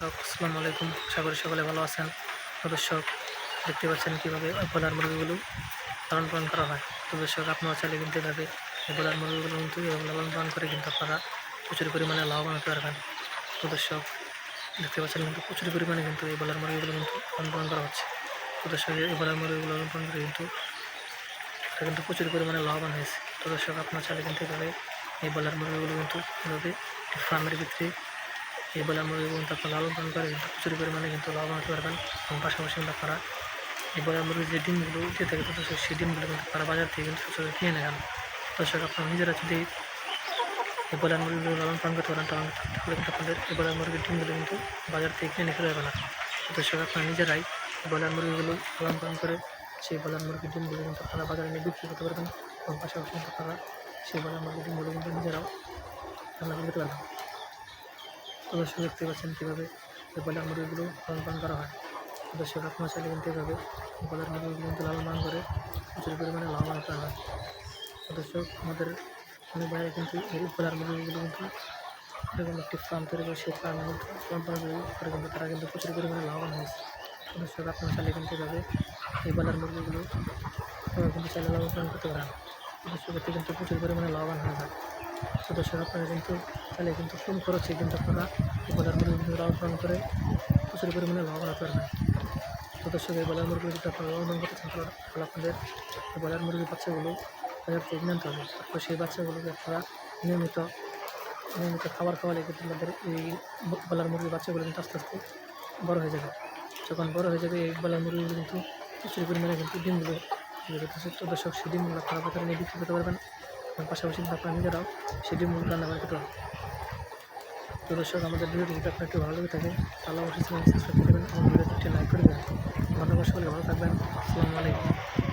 আসসালামু আলাইকুম। আশা করি সকলে ভালো আছেন। দর্শক, দেখতে পাচ্ছেন কীভাবে ব্রয়লার মুরগিগুলো লালন পালন করা হয়। তো দর্শক, আপনারা চাইলে কিন্তু এভাবে ব্রয়লার মুরগিগুলো কিন্তু লালন পালন করে কিন্তু আপনারা প্রচুর পরিমাণে লাভবান হতে পারবেন। তো দর্শক, দেখতে পাচ্ছেন কিন্তু প্রচুর পরিমাণে কিন্তু এই ব্রয়লার মুরগিগুলো কিন্তু লালন পালন করা হচ্ছে। তো দর্শক, এই ব্রয়লার মুরগিগুলো লালন পালন করে কিন্তু এটা কিন্তু প্রচুর পরিমাণে লাভবান হয়েছে। তো দর্শক, আপনারা চাইলে কিন্তু এভাবে এই ব্রয়লার মুরগিগুলো কিন্তু এভাবে ফার্মের ভিতরে এই ব্রয়লার মুরগিগুলো কিন্তু লালন পালন করে কিন্তু প্রচুর পরিমাণে কিন্তু লাভবান হতে পারবেন। এবং পাশাপাশি কিন্তু আপনারা এই ব্রয়লার মুরগির যে ডিমগুলো দিয়ে থাকে, তো সেই ডিমগুলো কিন্তু আপনারা বাজার থেকে কিন্তু সচরাচর কিনে নেন। দর্শক, আপনারা নিজেরা যদি এই ব্রয়লার মুরগিগুলো লালন পালন করতে পারেন, তাহলে কিন্তু আপনাদের এই ব্রয়লার মুরগির ডিমগুলো কিন্তু বাজার থেকে কিনে নিতে হবে না। দর্শক, আপনারা নিজেরাই ব্রয়লার মুরগিগুলো লালন পালন করে সেই ব্রয়লার মুরগির ডিমগুলো কিন্তু আপনারা বাজারে নিয়ে বিক্রি করতে পারবেন। এবং পাশাপাশি কিন্তু আপনারা সেই ব্রয়লার মুরগির ডিমগুলো কিন্তু নিজেরাও রান্না করে খেতে পারবেন। দর্শক দেখতে পাচ্ছেন কীভাবে এই ব্রয়লার মুরগিগুলো লালন পালন করা হয়। দর্শক আপনার চাইলে কিন্তু এভাবে এই ব্রয়লার মুরগিগুলো কিন্তু লালন করে প্রচুর পরিমাণে লাভবান হতে হয়। দর্শক, আমাদের অনেক বাইরে কিন্তু এই ব্রয়লার মুরগিগুলো কিন্তু এরকম একটি ফার্ম তৈরি করে, সেই ফার্মে কিন্তু করে কিন্তু তারা কিন্তু প্রচুর পরিমাণে লাভবান হয়েছে দর্শক আপনার চাইলে কিন্তু এভাবে এই ব্রয়লার মুরগিগুলো কিন্তু চাইলে লালন পালন করতে পারেন এতে কিন্তু প্রচুর পরিমাণে লাভবান হয়ে যায় দর্শক আপনারা কিন্তু, তাহলে কিন্তু কম খরচে কিন্তু আপনারা ব্রয়লার মুরগিগুলো লালন পালন করে প্রচুর পরিমাণে লাভবান হতে পারবেন এই ব্রয়লার মুরগি যদি আপনারা লালন করতে চান, তাহলে আপনাদের ব্রয়লার মুরগির বাচ্চাগুলো বাজার থেকে কিনে আনতে হবে। তারপর সেই বাচ্চাগুলোকে আপনারা নিয়মিত নিয়মিত খাবার খাওয়ালে কিন্তু আমাদের এই ব্রয়লার মুরগির বাচ্চাগুলো কিন্তু আস্তে আস্তে বড় হয়ে যাবে। যখন বড় হয়ে যাবে এই ব্রয়লার মুরগিগুলো কিন্তু প্রচুর পরিমাণে কিন্তু ডিমগুলো দর্শক, সেই ডিমগুলো আপনারা বাজারে নিয়ে বিক্রি করতে পারবেন। পাশাপাশি আপনারা নিজেরাও সেটি মূল রান্না করে খেতে তো দর্শক, আমাদের ভিডিওটি যদি আপনার একটু ভালো লেগে থাকে, তাহলে অবশ্যই চ্যানেল সাবস্ক্রাইব করে দেবেন এবং ভিডিওটি লাইক করে দেবেন। ধন্যবাদ সকলে ভালো থাকবেন। আসসালামু আলাইকুম।